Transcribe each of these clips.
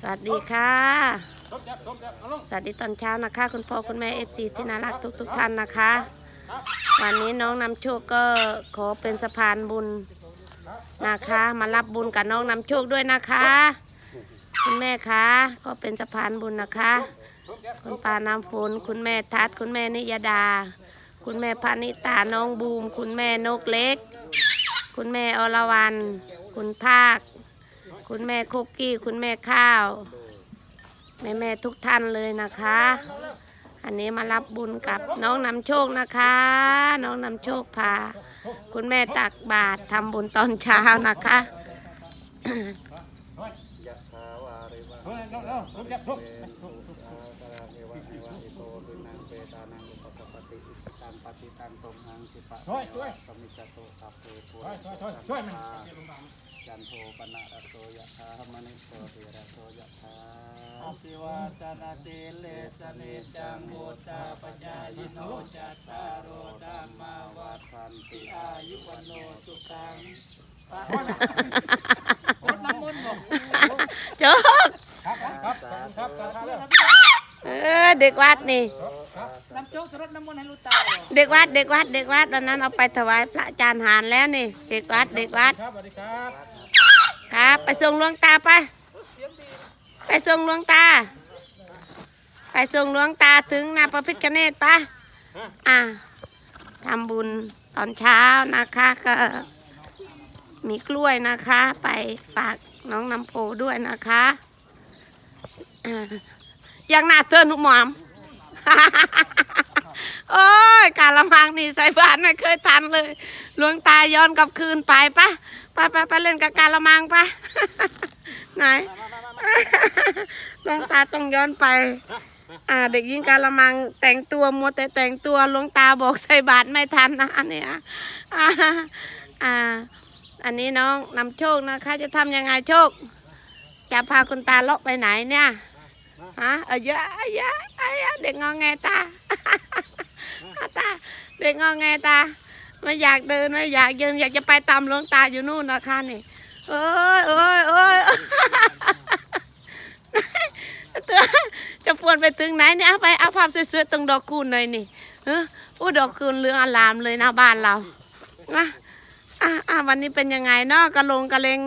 สวัสดีค่ะลงจับลงจับเอาลงสวัสดีตอนเช้านะคะ คุณพ่อคุณแม่เอฟซีที่น่ารักทุกทุกๆท่านนะคะ วันนี้น้องนำโชคก็ขอเป็นสะพานบุญนะคะ มารับบุญกับน้องนำโชคด้วยนะคะ คุณแม่คะก็เป็นสะพานบุญนะคะ คุณปาน้ำฝนคุณแม่ทัดคุณแม่นิยดา คุณแม่พานิตาน้องบูม คุณแม่นกเล็ก คุณแม่อรวรรณคุณภาค คุณแม่คุกกี้ คุณแม่ข้าว แม่แม่ทุกท่านเลยนะคะ อันนี้มารับบุญกับน้องนำโชคนะคะ น้องนำโชคพา คุณแม่ตักบาตรทำบุญตอนเช้านะคะช่วยช่วยช่วยช่วยช่วยมัน จันโทปนะระโสยะถามณิโสติระโสยะถาอภิวาทนาสิเลสเนจังโมตาปจายโนจัตตารโอธรรมาวัฏทันติอายุวันโนสุขังพระรดน้ำมนต์บอกโจ๊กครับครับครับครับครับเออเด็กวัดนี่น้ำโจ๊กจะรดน้ำมนต์ให้ลูกตาเหรอเด็กวัดเด็กวัดเด็กวัดวันนั้นเอาไปถวายพระอาจารย์หานแล้วนี่ เด็กวัดเด็กวัดครับสวัสดีครับ ครับ ไปส่งหลวงตาไปไปส่งหลวงตา ไปส่งหลวงตาถึงหนาพระพิฆเนศปะอ่าทำบุญตอนเช้านะคะก็มีกล้วยนะคะ ไปฝากน้องน้ำโพด้วยนะคะอ่ายังหน้าเตือนทุกหมอม โอ้ยกาละมังนี่ใส่บาตรไม่เคยทันเลยหลวงตาย้อนกลับคืนไปปะไปไปไปเล่นกับกาละมังปะไหนหลวงตาต้องย้อนไป อ่า เด็กหญิงกาละมังแต่งตัวมัวแต่แต่งตัวหลวงตาบอกใส่บาตรไม่ทันนะอันเนี้ยอ่าอ่าอันนี้น้องนำโชคนะคะจะทำยังไงโชค จะพาคุณตาเลาะไปไหนเนี่ยฮะเออเยอะเยอะเยอะเด็กงอแงตา ตาเด็กงอแงตาไม่อยากเดินไม่อยากยืนอยากจะไปตามหลวงตาอยู่นู่นนะคะนี่เอ้ยเอ้ยเอ้ยตัวจะปวนไปถึงไหนเนี่ยเอาไปเอาภาพสวยๆตรงดอกคูณหน่อยนี่เออโอ้ดอกคูณเรืองอลามเลยนะบ้านเรานะอะอะวันนี้เป็นยังไงเนาะกระลงกระเลง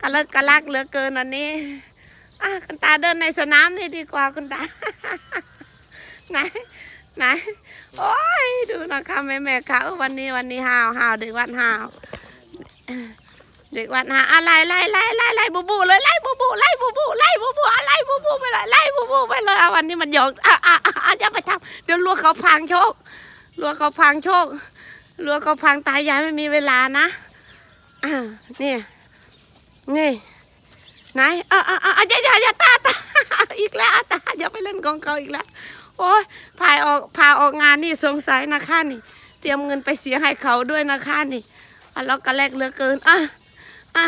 กระเลิกกระลักเหลือเกินอันนี้อะคุณตาเดินในสนามนี่ดีกว่าคุณตาไหน ไหนโอ้ยดูนะคะแม่แม่ค่ะเออวันนี้วันนี้หาวหาวเด็กวันหาวเด็กวันหาอะไรไล่ไล่ไล่ไล่บูบูเลยไล่บูบูไล่บูบูไล่บูบูอะไรบูบูไปเลยไล่บูบูไปเลยวันนี้มันหยอกอะอะอะอะอย่าไปทำเดี๋ยวลัวเขาพังโชคลัวเขาพังโชคลัวเขาพังตายยายไม่มีเวลานะอ่านี่นี่ไหนอะอะอะอย่าอย่าอย่าตาตาอีกแล้วตาอย่าไปเล่นกองเขาอีกแล้ว โอ้ยพายออกพาออกงานนี่สงสัยนะคะนี่ เตรียมเงินไปเสียให้เขาด้วยนะคะนี่อะเราก็แลกเหลือเกินอะอะ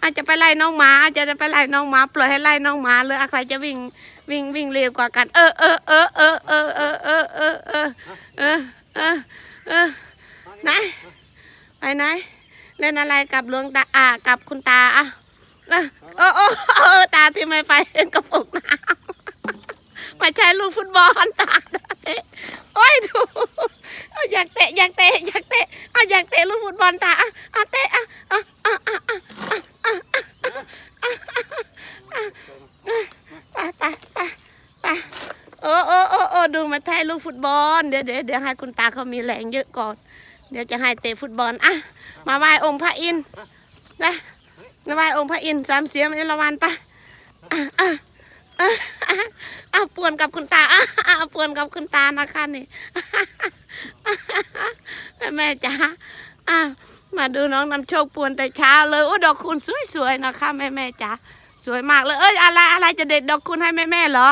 อาจจะไปไล่น้องหมาอาจจะจะไปไล่น้องหมาปล่อยให้ไล่น้องหมาเลยอะใครจะวิ่งวิ่งวิ่งเร็วกว่ากัน เออเออเออเออเออเออเออเออเออเออเออเออไหนไปไหนเล่นอะไรกับหลวงตาอะกับคุณตาอะเออโอ้โอ้เออตาที่ไม่ไปกระปุกน้ำ ม่ใช่ลูกฟุตบอลตาเตะโอ้ยดูอยากเตะอยากเตะอยากเตะเอาอยากเตะลูกฟุตบอลตาอะเตะอะอะอะอะอะอะอะไปไปไปไปโอ้โอ้โอ้โอ้ดูมาแท้ลูกฟุตบอลเดี๋ยวเดี๋ยวเดี๋ยวให้คุณตาเขามีแรงเยอะก่อน เดี๋ยวจะให้เตะฟุตบอลอะมาไหว้องค์พระอินทร์นะมาไหว้องค์พระอินทร์สามเสียมเอราวันไปอะอะ อะอะอะปวนกับคุณตาอะอะปวนกับคุณตานะคะนี่แม่แม่จ๋าอะมาดูน้องนำโชคปวนแต่เช้าเลยโอ้ดอกคุณสวยๆนะคะแม่แม่จ๋าสวยมากเลยเอ้ยอะไรอะไรจะเด็ดดอกคุณให้แม่แม่เหรอ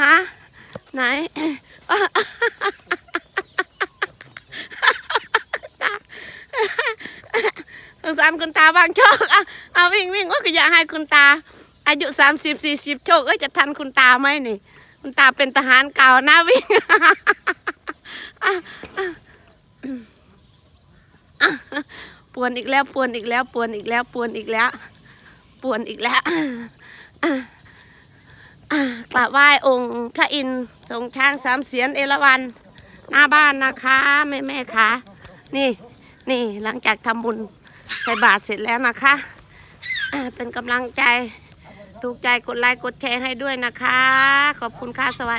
ฮะไหนสงสารคุณตาบางโชคอะเอาวิ่งวิ่งว่าก็อยากให้คุณตา อายุสามสิบสี่สิบโชคเอ้ยจะทันคุณตาไหมนี่ คุณตาเป็นทหารเก่านะวิ่งอะอะอะปวนอีกแล้วปวนอีกแล้วปวนอีกแล้วปวนอีกแล้วป่วนอีกแล้วกราบไหว้องค์พระอินทร์ทรงช้างสามเสียนเอราวัณหน้าบ้านนะคะแม่แม่คะนี่นี่หลังจากทำบุญใส่บาตรเสร็จแล้วนะคะเป็นกำลังใจ ถูกใจกดไลค์กดแชร์ให้ด้วยนะคะ ขอบคุณค่ะสวัสดี